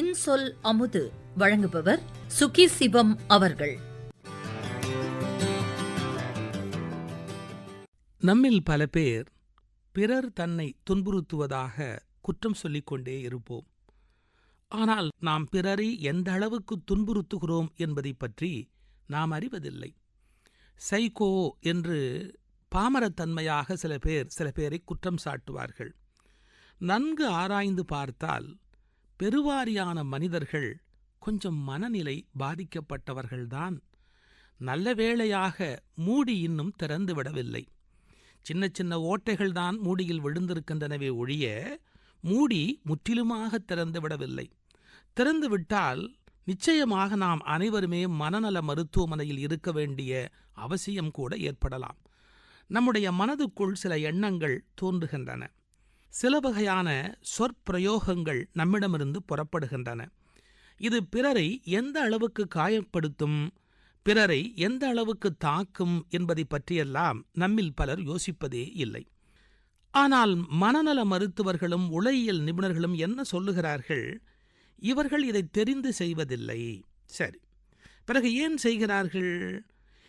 இன்சொல் அமுது வழங்குபவர் சுகி சிவம் அவர்கள். நம்மில் பல பேர் பிறர் தன்னை துன்புறுத்துவதாக குற்றம் சொல்லிக்கொண்டே இருப்போம். ஆனால் நாம் பிறரை எந்த அளவுக்கு துன்புறுத்துகிறோம் என்பதை பற்றி நாம் அறிவதில்லை. சைகோ என்று பாமரத்தன்மையாக சில பேர் சில பேரை குற்றம் சாட்டுவார்கள். நன்கு ஆராய்ந்து பார்த்தால் பெருவாரியான மனிதர்கள் கொஞ்சம் மனநிலை பாதிக்கப்பட்டவர்கள்தான். நல்ல வேளையாக மூடி இன்னும் திறந்து விடவில்லை. சின்ன சின்ன ஓட்டைகள்தான் மூடியில் விழுந்திருக்கின்றனவே ஒழிய மூடி முற்றிலுமாக திறந்து விடவில்லை. நிச்சயமாக நாம் அனைவருமே மனநல மருத்துவமனையில் இருக்க வேண்டிய அவசியம் கூட ஏற்படலாம். நம்முடைய மனதுக்குள் சில எண்ணங்கள் தோன்றுகின்றன. சில வகையான சொற்பிரயோகங்கள் நம்மிடமிருந்து புறப்படுகின்றன. இது பிறரை எந்த அளவுக்கு காயப்படுத்தும் பிறரை எந்த அளவுக்கு தாக்கும் என்பதை பற்றியெல்லாம் நம்மில் பலர் யோசிப்பதே இல்லை. ஆனால் மனநல மருத்துவர்களும் உளவியல் நிபுணர்களும் என்ன சொல்லுகிறார்கள்? இவர்கள் இதை தெரிந்து செய்வதில்லை. சரி. பிறகு ஏன் செய்கிறார்கள்?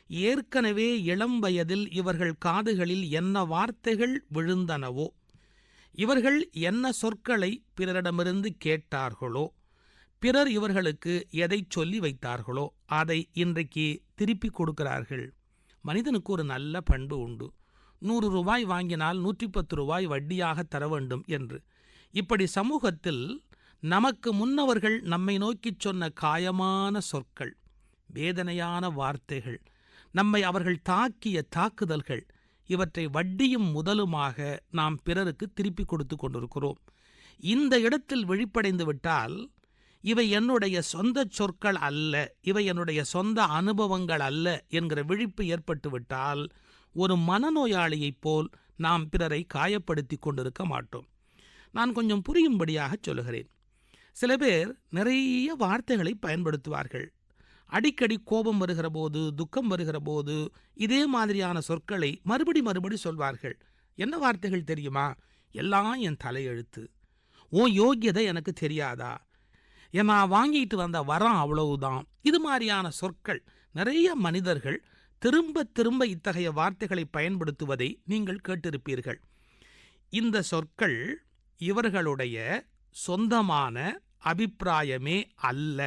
ஏற்கனவே இளம் வயதில் இவர்கள் காதுகளில் என்ன வார்த்தைகள் விழுந்தனவோ? இவர்கள் என்ன சொற்களை பிறரிடமிருந்து கேட்டார்களோ பிறர் இவர்களுக்கு எதை சொல்லி வைத்தார்களோ அதை இன்றைக்கு திருப்பி கொடுக்கிறார்கள். மனிதனுக்கு ஒரு நல்ல பண்பு உண்டு. நூறு ரூபாய் வாங்கினால் நூற்றி பத்து ரூபாய் வட்டியாக தர வேண்டும் என்று. இப்படி சமூகத்தில் நமக்கு முன்னவர்கள் நம்மை நோக்கிச் சொன்ன காயமான சொற்கள் வேதனையான வார்த்தைகள் நம்மை அவர்கள் தாக்கிய தாக்குதல்கள் இவற்றை வட்டியும் முதலுமாக நாம் பிறருக்கு திருப்பி கொடுத்து கொண்டிருக்கிறோம். இந்த இடத்தில் விழிப்படைந்து விட்டால் இவை என்னுடைய சொந்த சொற்கள் அல்ல இவை என்னுடைய சொந்த அனுபவங்கள் அல்ல என்கிற விழிப்பு ஏற்பட்டுவிட்டால் ஒரு மனநோயாளியைப் போல் நாம் பிறரை காயப்படுத்தி கொண்டிருக்க மாட்டோம். நான் கொஞ்சம் புரியும்படியாக சொல்லுகிறேன். சில பேர் நிறைய வார்த்தைகளை பயன்படுத்துவார்கள். அடிக்கடி கோபம் வருகிற போது துக்கம் வருகிற போது இதே மாதிரியான சொற்களை மறுபடி மறுபடி சொல்வார்கள். என்ன வார்த்தைகள் தெரியுமா? எல்லாம் என் தலையெழுத்து. ஓ யோக்கியதை எனக்கு தெரியாதா? நான் வாங்கிட்டு வந்த வரம் அவ்வளவுதான். இது மாதிரியான சொற்கள் நிறைய மனிதர்கள் திரும்ப திரும்ப இத்தகைய வார்த்தைகளை பயன்படுத்துவதை நீங்கள் கேட்டிருப்பீர்கள். இந்த சொற்கள் இவர்களுடைய சொந்தமான அபிப்பிராயமே அல்ல.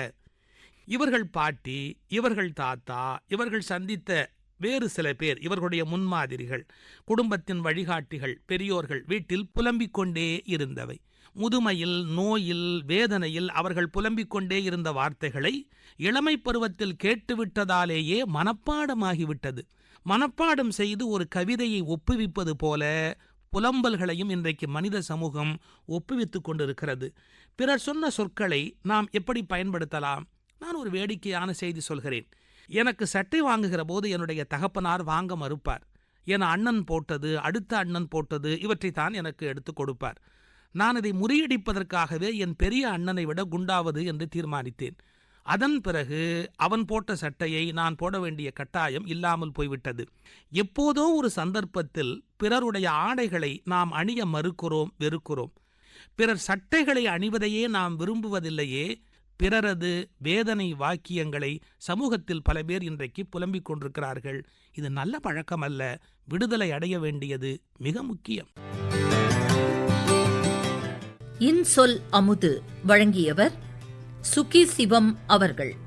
இவர்கள் பாட்டி இவர்கள் தாத்தா இவர்கள் சந்தித்த வேறு சில பேர் இவர்களுடைய முன்மாதிரிகள் குடும்பத்தின் வழிகாட்டிகள் பெரியோர்கள் வீட்டில் புலம்பிக் கொண்டே இருந்தவை. முதுமையில் நோயில் வேதனையில் அவர்கள் புலம்பிக் கொண்டே இருந்த வார்த்தைகளை இளமை பருவத்தில் கேட்டுவிட்டதாலேயே மனப்பாடமாகிவிட்டது. மனப்பாடம் செய்து ஒரு கவிதையை ஒப்புவிப்பது போல புலம்பல்களையும் இன்றைக்கு மனித சமூகம் ஒப்புவித்துக் கொண்டிருக்கிறது. பிறர் சொன்ன சொற்களை நாம் எப்படி பயன்படுத்தலாம்? நான் ஒரு வேடிக்கையான செய்தி சொல்கிறேன். எனக்கு சட்டை வாங்குகிற போது என்னுடைய தகப்பனார் வாங்க மறுப்பார். என் அண்ணன் போட்டது அடுத்த அண்ணன் போட்டது இவற்றை தான் எனக்கு எடுத்து கொடுப்பார். நான் இதை முறியடிப்பதற்காகவே என் பெரிய அண்ணனை விட குண்டாவது என்று தீர்மானித்தேன். அதன் பிறகு அவன் போட்ட சட்டையை நான் போட வேண்டிய கட்டாயம் இல்லாமல் போய்விட்டது. எப்போதோ ஒரு சந்தர்ப்பத்தில் பிறருடைய ஆடைகளை நாம் அணிய மறுக்கிறோம் வெறுக்கிறோம். பிறர் சட்டைகளை அணிவதையே நாம் விரும்புவதில்லையே பிறரது வேதனை வாக்கியங்களை சமூகத்தில் பல பேர் இன்றைக்கு புலம்பிக் கொண்டிருக்கிறார்கள். இது நல்ல பழக்கம் அல்ல விடுதலை அடைய வேண்டியது மிக முக்கியம். இன்சொல் அமுது வழங்கியவர் சுகி சிவம் அவர்கள்.